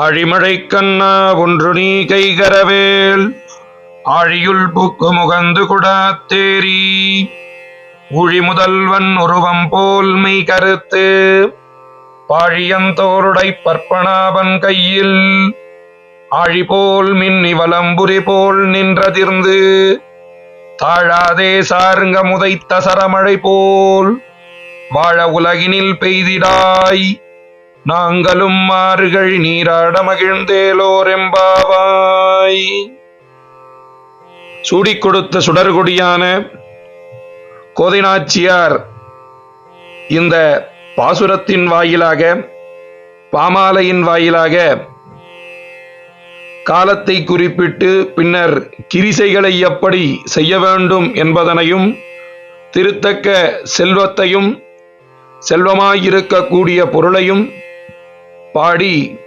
அழிமழை கண்ணா ஒன்று நீ கைகரவேல். ஆழியுள் புக்கு முகந்து குடாத்தேரி உழி முதல்வன் உருவம் போல் மெய் கருத்து. பாழியந்தோருடை பற்பனாபன் கையில். ஆழி போல் மின்னி வலம்புரி போல் நின்றதிர்ந்து. தாழாதே சாருங்க முதைத்த சரமழை போல். வாழ உலகினில் பெய்திடாய். நாங்களும் மாறுகள் நீராட மகிழ்ந்தேலோரெம்பாவாய். சூடிக் கொடுத்த சுடர்கொடியான கோதைநாச்சியார் இந்த பாசுரத்தின் வாயிலாக பாமாலையின் வாயிலாக காலத்தை குறிப்பிட்டு பின்னர் கிரிசைகளை எப்படி செய்ய வேண்டும் என்பதனையும் திருத்தக்க செல்வத்தையும் செல்வமாயிருக்கக்கூடிய பொருளையும் party